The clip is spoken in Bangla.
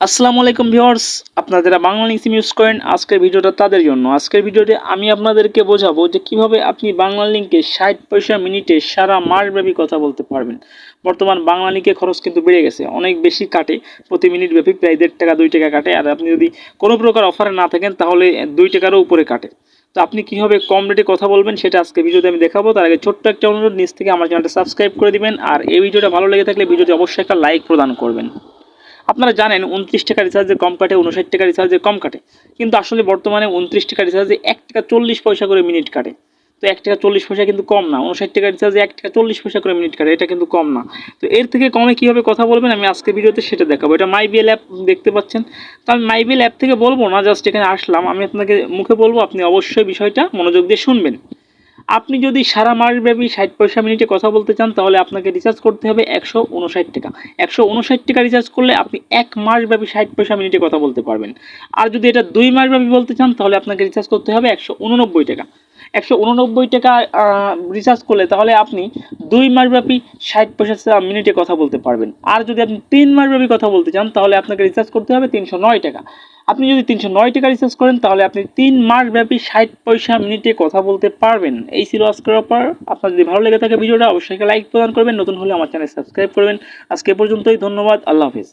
আসসালামু আলাইকুম ভিউয়ার্স আপনারা যারা বাংলা লিঙ্ক সিম ইউজ করেন আজকের ভিডিওটা তাদের জন্য। আজকের ভিডিওতে আমি আপনাদেরকে বোঝাবো যে কীভাবে আপনি বাংলা লিঙ্কে ষাট পয়সা মিনিটে সারা মাসব্যাপী কথা বলতে পারবেন। বর্তমান বাংলা লিঙ্কে খরচ কিন্তু বেড়ে গেছে, অনেক বেশি কাটে, প্রতি মিনিট ব্যাপী প্রায় দেড় টাকা, দুই টাকা কাটে। আর আপনি যদি কোনো প্রকার অফারে না থাকেন, তাহলে দুই টাকারও উপরে কাটে। তো আপনি কীভাবে কম রেটে কথা বলবেন, সেটা আজকে ভিডিওতে আমি দেখাবো। তার আগে ছোট্ট একটা অনুরোধ, নিচ থেকে আমার চ্যানেলটা সাবস্ক্রাইব করে দিবেন। আর এই ভিডিওটা ভালো লেগে থাকলে ভিডিওতে অবশ্যই একটা লাইক প্রদান করবেন। আপনারা জানেন উনত্রিশ টাকা রিচার্জে কম কাটে, উনষাট টাকা রিচার্জে কম কাটে। কিন্তু আসলে বর্তমানে উনত্রিশ টাকা রিচার্জে এক টাকা চল্লিশ পয়সা করে মিনিট কাটে। তো এক টাকা চল্লিশ পয়সা কিন্তু কম না, উনষাট টাকা রিচার্জে এক টাকা চল্লিশ পয়সা করে মিনিট কাটে, এটা কিন্তু কম না। তো এর থেকে কমে কীভাবে কথা বলবেন, আমি আজকে ভিডিওতে সেটা দেখাবো। এটা মাইবিএল অ্যাপ দেখতে পাচ্ছেন। তো আমি মাইবিএল অ্যাপ থেকে বলব না, জাস্ট এখানে আসলাম। আমি আপনাকে মুখে বলব, আপনি অবশ্যই বিষয়টা মনোযোগ দিয়ে শুনবেন। আপনি যদি সারা মাসব্যাপী ষাট পয়সা মিনিটে কথা বলতে চান, তাহলে আপনাকে রিচার্জ করতে হবে একশো উনষাট টাকা। একশো উনষাট টাকা রিচার্জ করলে আপনি এক মাসব্যাপী ষাট পয়সা মিনিটে কথা বলতে পারবেন। আর যদি এটা দুই মাসব্যাপী বলতে চান, তাহলে আপনাকে রিচার্জ করতে হবে একশো উননব্বই টাকা। একশো উননব্বই টাকা রিচার্জ করলে তাহলে আপনি দুই মাসব্যাপী ষাট পয়সা মিনিটে কথা বলতে পারবেন। আর যদি আপনি তিন মাসব্যাপী কথা বলতে চান, তাহলে আপনাকে রিচার্জ করতে হবে তিনশো নয় টাকা। আপনি যদি তিনশো নয় টাকা রিচার্জ করেন, তাহলে আপনি তিন মাস ব্যাপী ষাট পয়সা মিনিটে কথা বলতে পারবেন। এই ছিল আজকের অফার আপনার যদি ভালো লেগে থাকে ভিডিওটা, অবশ্যই লাইক প্রদান করবেন। নতুন হলে আমার চ্যানেল সাবস্ক্রাইব করবেন। আজকে পর্যন্তই, ধন্যবাদ, আল্লাহ হাফিজ।